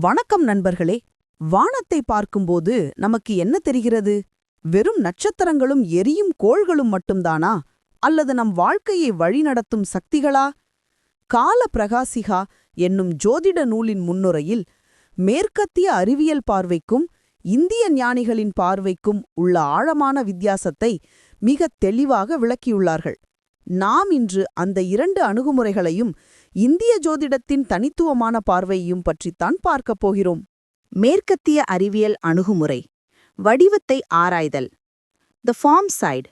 வணக்கம் நண்பர்களே. வானத்தை பார்க்கும்போது நமக்கு என்ன தெரிகிறது? வெறும் நட்சத்திரங்களும் எரியும் கோள்களும் மட்டும்தானா? அல்லது நம் வாழ்க்கையை வழிநடத்தும் சக்திகளா? கால பிரகாசிகா என்னும் ஜோதிட நூலின் முன்னுரையில் மேற்கத்திய அறிவியல் பார்வைக்கும் இந்திய ஞானிகளின் பார்வைக்கும் உள்ள ஆழமான வித்தியாசத்தை மிகத் தெளிவாக விளக்கியுள்ளார்கள். நாம் இன்று அந்த இரண்டு அணுகுமுறைகளையும் இந்திய ஜோதிடத்தின் தனித்துவமான பார்வையையும் பற்றித்தான் பார்க்கப் போகிறோம். மேற்கத்திய அறிவியல் அணுகுமுறை. வடிவத்தை ஆராய்தல். த ஃபார்ம் சைடு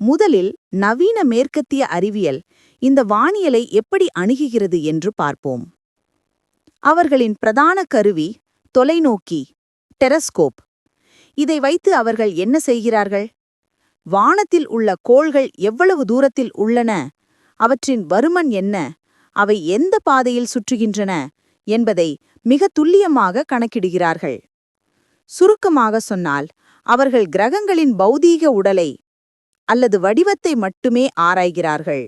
முதலில் நவீன மேற்கத்திய அறிவியல் இந்த வானியலை எப்படி அணுகுகிறது என்று பார்ப்போம். அவர்களின் பிரதான கருவி தொலைநோக்கி டெரஸ்கோப். இதை வைத்து அவர்கள் என்ன செய்கிறார்கள்? வானத்தில் உள்ள கோள்கள் எவ்வளவு தூரத்தில் உள்ளன? அவற்றின் வருமன் என்ன? அவை எந்த பாதையில் சுற்றுகின்றன என்பதை மிக துல்லியமாக கணக்கிடுகிறார்கள். சுருக்கமாக சொன்னால் அவர்கள் கிரகங்களின் பௌதீக உடலை அல்லது வடிவத்தை மட்டுமே ஆராய்கிறார்கள்.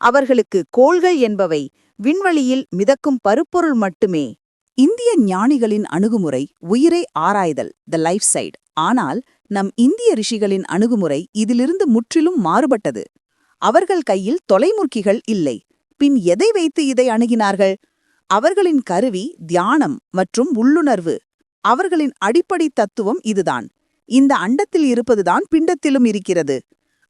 அவர்களுக்கு கோள்கள் என்பவை விண்வெளியில் மிதக்கும் பருப்பொருள் மட்டுமே. இந்திய ஞானிகளின் அணுகுமுறை உயிரை ஆராய்தல் த லைஃப் சைடு ஆனால் நம் இந்திய ரிஷிகளின் அணுகுமுறை இதிலிருந்து முற்றிலும் மாறுபட்டது. அவர்கள் கையில் தொலைமுர்க்கிகள் இல்லை. பின் எதை வைத்து இதை அணுகினார்கள்? அவர்களின் கருவி தியானம் மற்றும் உள்ளுணர்வு. அவர்களின் அடிப்படை தத்துவம் இதுதான். இந்த அண்டத்தில் இருப்பதுதான் பிண்டத்திலும் இருக்கிறது.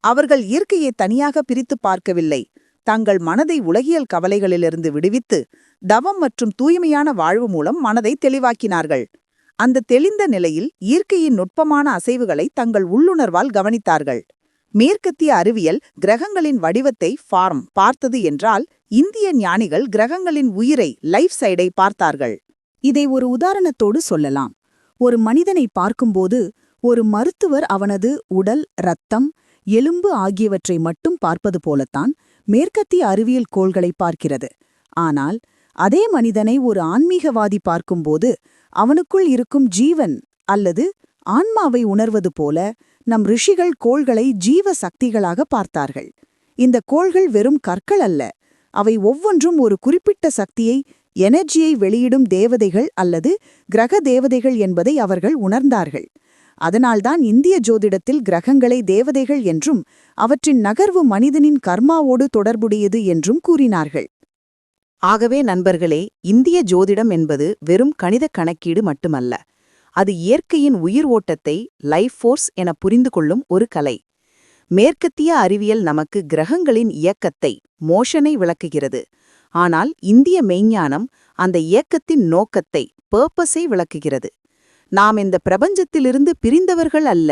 அவர்கள் இயற்கையை தனியாக பிரித்துப் பார்க்கவில்லை. தங்கள் மனதை உலகியல் கவலைகளிலிருந்து விடுவித்து தவம் மற்றும் தூய்மையான வாழ்வு மூலம் மனதை தெளிவாக்கினார்கள். அந்த தெளிந்த நிலையில் இயற்கையின் நுட்பமான அசைவுகளை தங்கள் உள்ளுணர்வால் கவனித்தார்கள். மேற்கத்திய அறிவியல் கிரகங்களின் வடிவத்தை ஃபார்ம் பார்த்தது என்றால் இந்திய ஞானிகள் கிரகங்களின் உயிரை லைஃப் சைடை பார்த்தார்கள். இதை ஒரு உதாரணத்தோடு சொல்லலாம். ஒரு மனிதனை பார்க்கும்போது ஒரு மருத்துவர் அவனது உடல் இரத்தம் எலும்பு ஆகியவற்றை மட்டும் பார்ப்பது போலத்தான் மேற்கத்திய அறிவியல் கோள்களை பார்க்கிறது. ஆனால் அதே மனிதனை ஒரு ஆன்மீகவாதி பார்க்கும்போது அவனுக்குள் இருக்கும் ஜீவன் அல்லது ஆன்மாவை உணர்வது போல நம் ரிஷிகள் கோள்களை ஜீவ சக்திகளாக பார்த்தார்கள். இந்த கோள்கள் வெறும் கற்கள் அல்ல அவை ஒவ்வொன்றும் ஒரு குறிப்பிட்ட சக்தியை எனர்ஜியை வெளியிடும் தேவதைகள் அல்லது கிரக தேவதைகள் என்பதை அவர்கள் உணர்ந்தார்கள். அதனால்தான் இந்திய ஜோதிடத்தில் கிரகங்களை தேவதைகள் என்றும் அவற்றின் நகர்வு மனிதனின் கர்மாவோடு தொடர்புடையது என்றும் கூறினார்கள். ஆகவே நண்பர்களே இந்திய ஜோதிடம் என்பது வெறும் கணித கணக்கீடு மட்டுமல்ல. அது இயற்கையின் உயிர் ஓட்டத்தை லைஃப் ஃபோர்ஸ் என புரிந்து கொள்ளும் ஒரு கலை. மேற்கத்திய அறிவியல் நமக்கு கிரகங்களின் இயக்கத்தை மோஷனை விளக்குகிறது. ஆனால் இந்திய மெய்ஞானம் அந்த இயக்கத்தின் நோக்கத்தை பர்பஸை விளக்குகிறது. நாம் இந்த பிரபஞ்சத்திலிருந்து பிரிந்தவர்கள் அல்ல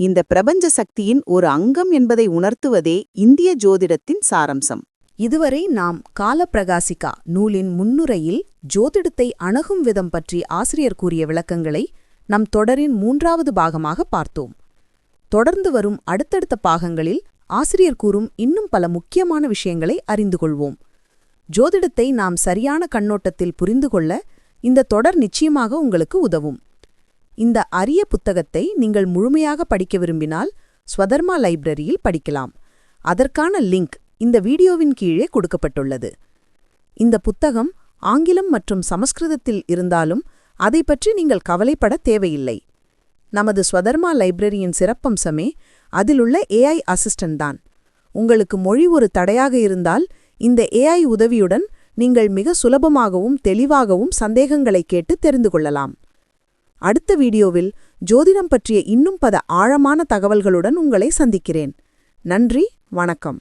இந்த பிரபஞ்ச சக்தியின் ஒரு அங்கம் என்பதை உணர்த்துவதே இந்திய ஜோதிடத்தின் சாரம்சம். இதுவரை நாம் காலப்பிரகாசிகா நூலின் முன்னுரையில் ஜோதிடத்தை அணுகும் விதம் பற்றி ஆசிரியர் கூறிய விளக்கங்களை நம் தொடரின் மூன்றாவது பாகமாக பார்த்தோம். தொடர்ந்து வரும் அடுத்தடுத்த பாகங்களில் ஆசிரியர் கூறும் இன்னும் பல முக்கியமான விஷயங்களை அறிந்து கொள்வோம். ஜோதிடத்தை நாம் சரியான கண்ணோட்டத்தில் புரிந்து கொள்ள இந்த தொடர் நிச்சயமாக உங்களுக்கு உதவும். இந்த அரிய புத்தகத்தை நீங்கள் முழுமையாக படிக்க விரும்பினால் ஸ்வதர்மா லைப்ரரியில் படிக்கலாம். அதற்கான லிங்க் இந்த வீடியோவின் கீழே கொடுக்கப்பட்டுள்ளது. இந்த புத்தகம் ஆங்கிலம் மற்றும் சமஸ்கிருதத்தில் இருந்தாலும் அதை பற்றி நீங்கள் கவலைப்பட தேவையில்லை. நமது ஸ்வதர்மா லைப்ரரியின் சிறப்பம்சமே அதிலுள்ள ஏஐ அசிஸ்டன்ட் தான். உங்களுக்கு மொழி ஒரு தடையாக இருந்தால் இந்த ஏஐ உதவியுடன் நீங்கள் மிக சுலபமாகவும் தெளிவாகவும் சந்தேகங்களை கேட்டு தெரிந்து கொள்ளலாம். அடுத்த வீடியோவில் ஜோதிடம் பற்றிய இன்னும் பல ஆழமான தகவல்களுடன் உங்களை சந்திக்கிறேன். நன்றி வணக்கம்.